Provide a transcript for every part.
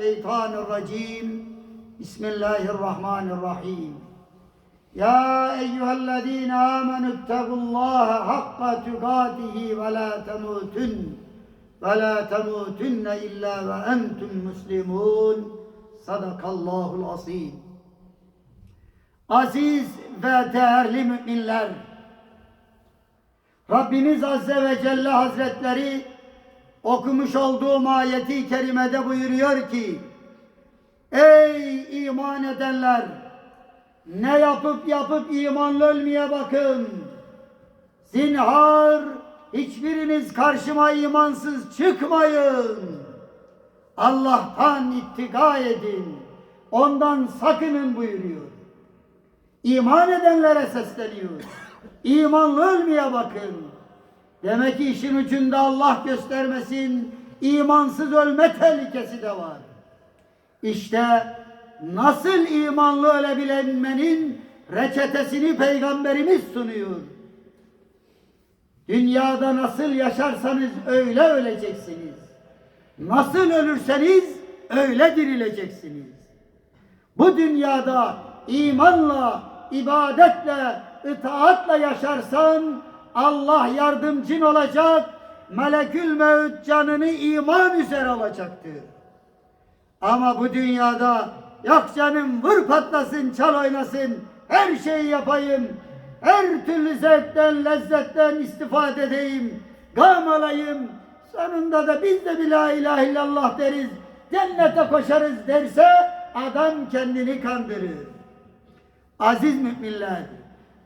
الشيطان الرجيم بسم الله الرحمن الرحيم يا أيها الذين آمنوا اتقوا الله حق تقاته ولا تموتن ولا تموتن إلا وأنتم مسلمون صدق الله العظيم Aziz ve değerli müminler, Rabbimiz Azze ve Celle Hazretleri okumuş olduğum ayeti kerimede buyuruyor ki Ey iman edenler! Ne yapıp yapıp imanlı ölmeye bakın. Zinhar hiçbiriniz karşıma imansız çıkmayın. Allah'tan ittika edin. Ondan sakının buyuruyor. İman edenlere sesleniyor. İmanlı ölmeye bakın. Demek ki işin ucunda Allah göstermesin, imansız ölme tehlikesi de var. İşte nasıl imanlı ölebilmenin reçetesini Peygamberimiz sunuyor. Dünyada nasıl yaşarsanız öyle öleceksiniz. Nasıl ölürseniz öyle dirileceksiniz. Bu dünyada imanla, ibadetle, itaatla yaşarsan Allah yardımcın olacak, melekül mevt canını iman üzere alacaktır. Ama bu dünyada yok canım vur patlasın, çal oynasın, her şeyi yapayım, her türlü zevkten, lezzetten istifade edeyim, gam alayım, sonunda da biz de bir la ilahe illallah deriz, cennete koşarız derse adam kendini kandırır. Aziz müminler,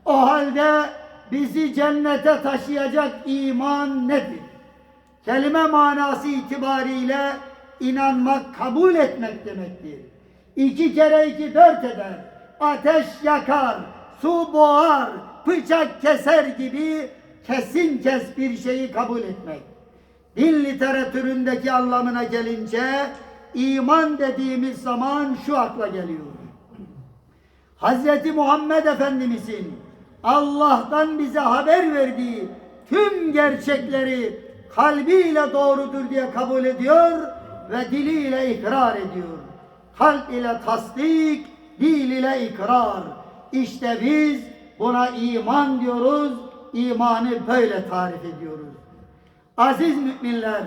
o halde bizi cennete taşıyacak iman nedir? Kelime manası itibariyle inanmak, kabul etmek demektir. İki kere iki dört eder. Ateş yakar, su boğar, bıçak keser gibi kesin kes bir şeyi kabul etmek. Din literatüründeki anlamına gelince iman dediğimiz zaman şu akla geliyor. Hazreti Muhammed Efendimizin Allah'tan bize haber verdiği tüm gerçekleri kalbiyle doğrudur diye kabul ediyor ve diliyle ikrar ediyor. Kalp ile tasdik, dil ile ikrar. İşte biz buna iman diyoruz, imanı böyle tarif ediyoruz. Aziz müminler,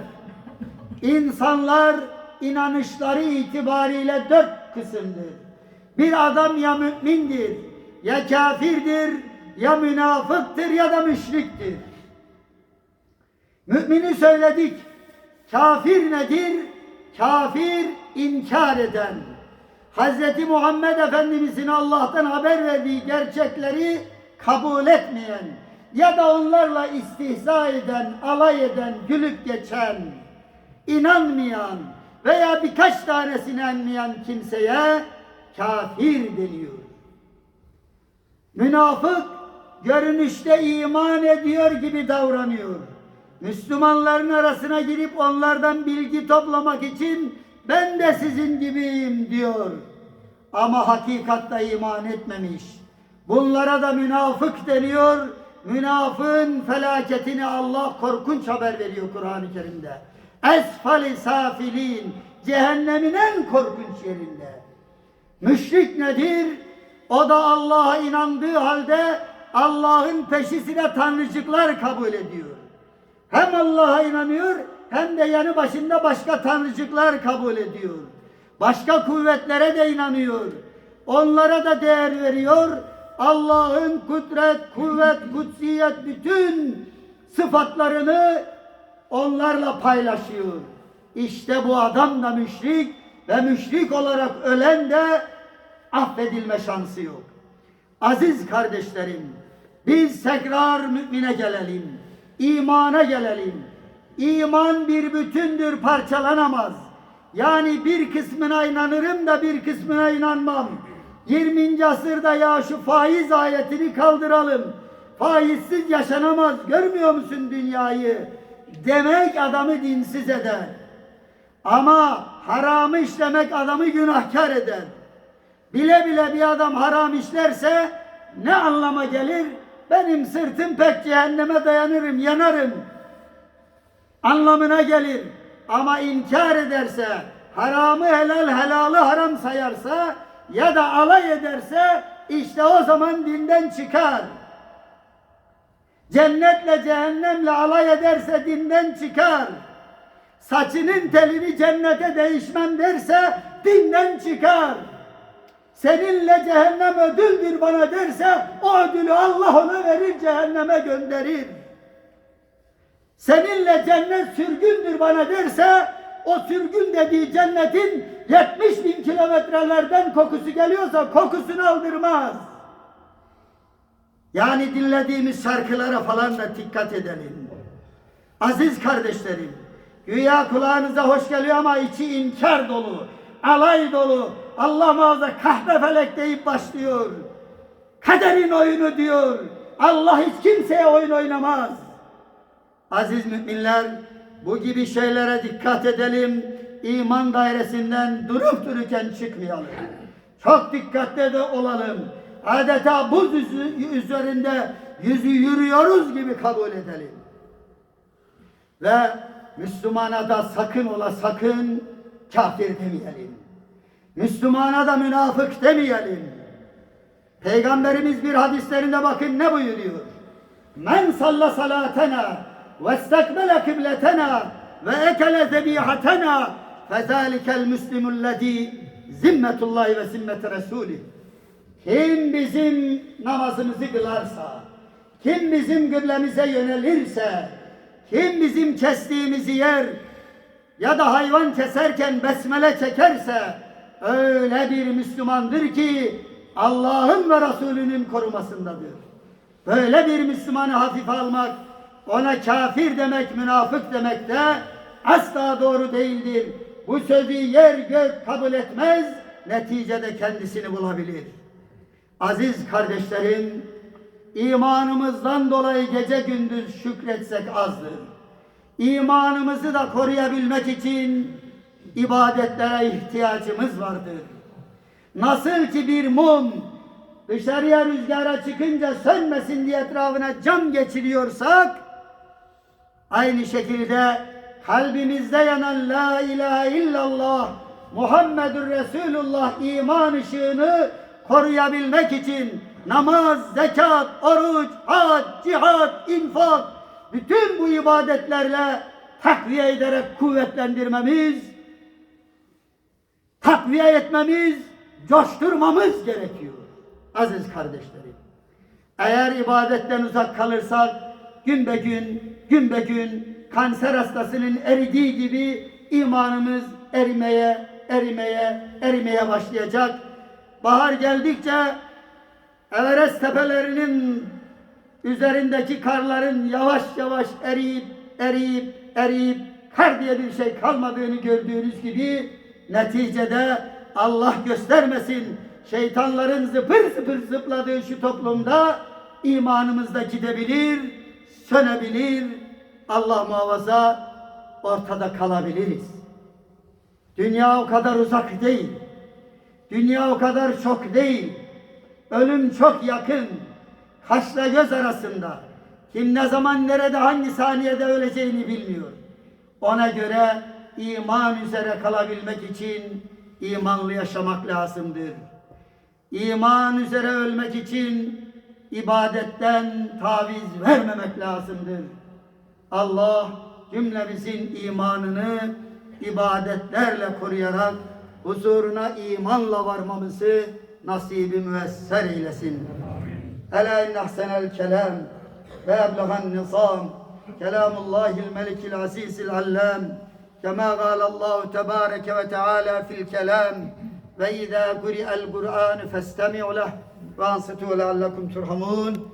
insanlar inanışları itibariyle dört kısımdır. Bir adam ya mümindir, ya kafirdir, ya münafıktır ya da müşriktir. Mümini söyledik. Kafir nedir? Kafir inkar eden. Hz. Muhammed Efendimizin Allah'tan haber verdiği gerçekleri kabul etmeyen ya da onlarla istihza eden, alay eden, gülüp geçen, inanmayan veya birkaç tanesini anlayan kimseye kafir deniyor. Münafık görünüşte iman ediyor gibi davranıyor. Müslümanların arasına girip onlardan bilgi toplamak için ben de sizin gibiyim diyor. Ama hakikatta iman etmemiş. Bunlara da münafık deniyor. Münafığın felaketini Allah korkunç haber veriyor Kur'an-ı Kerim'de. Esfali safilin cehennemin en korkunç yerinde. Müşrik nedir? O da Allah'a inandığı halde Allah'ın peşisine tanrıcıklar kabul ediyor. Hem Allah'a inanıyor hem de yanı başında başka tanrıcıklar kabul ediyor. Başka kuvvetlere de inanıyor. Onlara da değer veriyor. Allah'ın kudret, kuvvet, kutsiyet bütün sıfatlarını onlarla paylaşıyor. İşte bu adam da müşrik ve müşrik olarak ölen de affedilme şansı yok. Aziz kardeşlerim, biz tekrar mümine gelelim, imana gelelim. İman bir bütündür, parçalanamaz. Yani bir kısmına inanırım da bir kısmına inanmam. 20. asırda ya şu faiz ayetini kaldıralım. Faizsiz yaşanamaz, görmüyor musun dünyayı? Demek adamı dinsiz eder. Ama haramı işlemek adamı günahkar eder. Bile bile bir adam haram işlerse ne anlama gelir? Benim sırtım pek cehenneme dayanırım, yanarım. Anlamına gelir. Ama inkar ederse, haramı helal helalı haram sayarsa ya da alay ederse işte o zaman dinden çıkar. Cennetle cehennemle alay ederse dinden çıkar. Saçının telini cennete değişmem derse dinden çıkar. Seninle cehennem ödüldür bana derse o ödülü Allah ona verir cehenneme gönderir. Seninle cennet sürgündür bana derse o sürgün dediği cennetin 70 bin kilometrelerden kokusu geliyorsa kokusunu aldırmaz. Yani dinlediğimiz şarkılara falan da dikkat edelim. Aziz kardeşlerim, güya kulağınıza hoş geliyor ama içi inkar dolu, alay dolu, Allah muhafaza kahpe felek deyip başlıyor. Kaderin oyunu diyor. Allah hiç kimseye oyun oynamaz. Aziz müminler, bu gibi şeylere dikkat edelim. İman dairesinden durup dururken çıkmayalım. Çok dikkatli de olalım. Adeta buz yüzü üzerinde yüzü yürüyoruz gibi kabul edelim. Ve Müslümana da sakın ola sakın kafir demeyelim. Müslümana da münafık demeyelim. Peygamberimiz bir hadislerinde bakın ne buyuruyor? Men salla salatena ve istakbele kibletena ve ekele zebihatena fezalikel müslimullezî zimmetullahi ve zimmeti resulih. Kim bizim namazımızı kılarsa, kim bizim kıblemize yönelirse, kim bizim kestiğimizi yer ya da hayvan keserken besmele çekerse öyle bir Müslümandır ki Allah'ın ve Resulünün korumasındadır. Böyle bir Müslümanı hafife almak, ona kafir demek, münafık demek de asla doğru değildir. Bu sözü yer gök kabul etmez, neticede kendisini bulabilir. Aziz kardeşlerim, imanımızdan dolayı gece gündüz şükretsek azdır. İmanımızı da koruyabilmek için ibadetlere ihtiyacımız vardır. Nasıl ki bir mum dışarıya rüzgara çıkınca sönmesin diye etrafına cam geçiriyorsak, aynı şekilde kalbimizde yanan La ilahe illallah Muhammedur Resulullah iman ışığını koruyabilmek için namaz, zekat, oruç, hac, cihat, infak bütün bu ibadetlerle takviye ederek kuvvetlendirmemiz, takviye etmemiz, coşturmamız gerekiyor. Aziz kardeşlerim. Eğer ibadetten uzak kalırsak gün be gün, gün be gün kanser hastasının eridiği gibi imanımız erimeye, erimeye, erimeye başlayacak. Bahar geldikçe Everest tepelerinin üzerindeki karların yavaş yavaş eriyip, eriyip, eriyip kar diye bir şey kalmadığını gördüğünüz gibi neticede Allah göstermesin şeytanların zıpır zıpır zıpladığı şu toplumda imanımız da gidebilir, sönebilir, Allah muhafaza ortada kalabiliriz. Dünya o kadar uzak değil. Dünya o kadar çok değil. Ölüm çok yakın. Kaşla göz arasında. Kim ne zaman nerede hangi saniyede öleceğini bilmiyor. Ona göre iman üzere kalabilmek için imanlı yaşamak lazımdır. İman üzere ölmek için ibadetten taviz vermemek lazımdır. Allah cümlemizin imanını ibadetlerle koruyarak huzuruna imanla varmamızı nasibi müesser eylesin. Ela inne ahsenel kelam ve eblegan nizam kelamullahil melikil azizil allam كما قال الله تبارك وتعالى في الكلام وإذا قرئ القرآن فاستمعوا له وأنصتوا لعلكم ترحمون.